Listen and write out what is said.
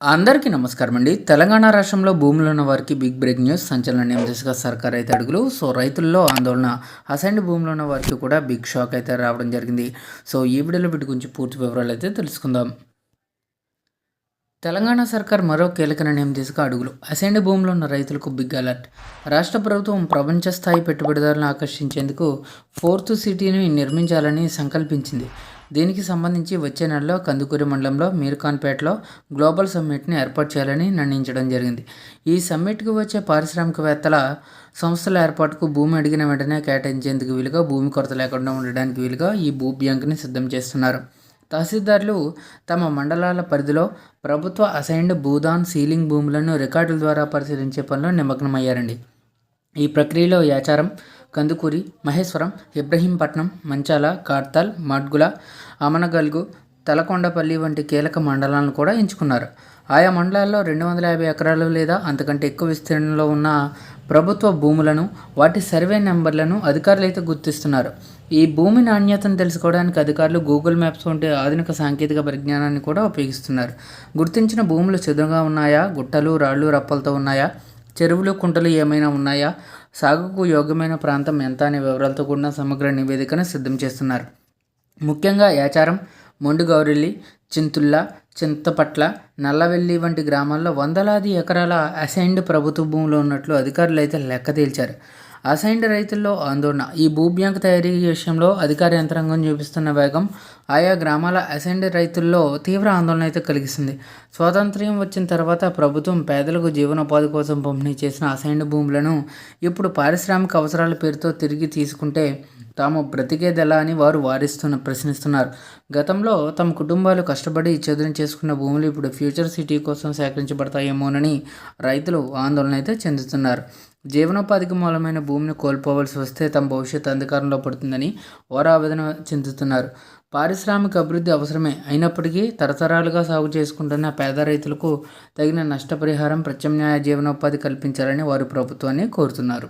అందరికీ నమస్కారం అండి. తెలంగాణ రాష్ట్రంలో భూములు ఉన్న వారికి బిగ్ బ్రేక్ న్యూస్ సంచలన దిశగా సర్కార్ అయితే అడుగులు. సో రైతుల్లో ఆందోళన అసైన్డ్ భూములు ఉన్న వారికి కూడా బిగ్ షాక్ అయితే రావడం జరిగింది. సో ఈ వీడియోలో వీటి గురించి పూర్తి వివరాలు అయితే తెలుసుకుందాం. తెలంగాణ సర్కార్ మరో కీలక నిర్ణయం దిశగా అడుగులు. అసైన్డ్ భూములు ఉన్న రైతులకు బిగ్ అలర్ట్. రాష్ట్ర ప్రభుత్వం ప్రపంచ స్థాయి పెట్టుబడిదారులను ఆకర్షించేందుకు ఫోర్త్ సిటీని నిర్మించాలని సంకల్పించింది. దీనికి సంబంధించి వచ్చే నెలలో కందుకూరి మండలంలో మీర్ఖాన్పేటలో గ్లోబల్ సమ్మిట్ని ఏర్పాటు చేయాలని నిర్ణయించడం జరిగింది. ఈ సమ్మిట్కి వచ్చే పారిశ్రామికవేత్తల సంస్థల ఏర్పాటుకు భూమి అడిగిన వెంటనే కేటాయించేందుకు వీలుగా భూమి కొరత లేకుండా ఉండడానికి వీలుగా ఈ భూ బ్యాంకుని సిద్ధం చేస్తున్నారు. తహసీల్దార్లు తమ మండలాల పరిధిలో ప్రభుత్వ అసైన్డ్ భూదాన్ సీలింగ్ భూములను రికార్డుల ద్వారా పరిశీలించే పనిలో నిమగ్నమయ్యారండి. ఈ ప్రక్రియలో యాచారం కందుకూరి మహేశ్వరం ఇబ్రహీంపట్నం మంచాల కార్తల్ మడ్గుల అమనగల్గు తలకొండపల్లి వంటి కీలక మండలాలను కూడా ఎంచుకున్నారు. ఆయా మండలాల్లో రెండు వందల యాభై ఎకరాలు లేదా అంతకంటే ఎక్కువ విస్తీర్ణంలో ఉన్న ప్రభుత్వ భూములను వాటి సర్వే నెంబర్లను అధికారులైతే గుర్తిస్తున్నారు. ఈ భూమి నాణ్యతను తెలుసుకోవడానికి అధికారులు గూగుల్ మ్యాప్స్ వంటి ఆధునిక సాంకేతిక పరిజ్ఞానాన్ని కూడా ఉపయోగిస్తున్నారు. గుర్తించిన భూములు చదువుగా ఉన్నాయా? గుట్టలు రాళ్ళు రప్పలతో ఉన్నాయా? చెరువులు కుంటలు ఏమైనా ఉన్నాయా? సాగుకు యోగ్యమైన ప్రాంతం ఎంత అనే వివరాలతో కూడిన సమగ్ర నివేదికను సిద్ధం చేస్తున్నారు. ముఖ్యంగా యాచారం మొండుగౌరెల్లి చింతుల్లా చింతపట్ల నల్లవెల్లి వంటి గ్రామాల్లో వందలాది ఎకరాల అసైన్డ్ ప్రభుత్వ భూములు ఉన్నట్లు అధికారులు అయితే లెక్క తేల్చారు. అసైన్డ్ రైతుల్లో ఆందోళన. ఈ భూ బ్యాంక్ తయారీ విషయంలో అధికార యంత్రాంగం చూపిస్తున్న వేగం ఆయా గ్రామాల అసైన్డ్ రైతుల్లో తీవ్ర ఆందోళన అయితే కలిగిస్తుంది. స్వాతంత్ర్యం వచ్చిన తర్వాత ప్రభుత్వం పేదలకు జీవనోపాధి కోసం పంపిణీ చేసిన అసైన్డ్ భూములను ఇప్పుడు పారిశ్రామిక అవసరాల పేరుతో తిరిగి తీసుకుంటే తాము బ్రతికేదెలా అని వారు వారిస్తున్న ప్రశ్నిస్తున్నారు. గతంలో తమ కుటుంబాలు కష్టపడి చదును చేసుకున్న భూములు ఇప్పుడు ఫ్యూచర్ సిటీ కోసం సేకరించబడతాయేమోనని రైతులు ఆందోళన అయితే చెందుతున్నారు. జీవనోపాధికి మూలమైన భూమిని కోల్పోవలసి వస్తే తమ భవిష్యత్తు అంధకారంలో పడుతుందని ఓరావేదన ఆవేదన చెందుతున్నారు. పారిశ్రామిక అభివృద్ధి అవసరమే. అయినప్పటికీ తరతరాలుగా సాగు చేసుకుంటున్న పేద రైతులకు తగిన నష్టపరిహారం ప్రత్యామ్నాయ జీవనోపాధి కల్పించాలని వారు ప్రభుత్వాన్ని కోరుతున్నారు.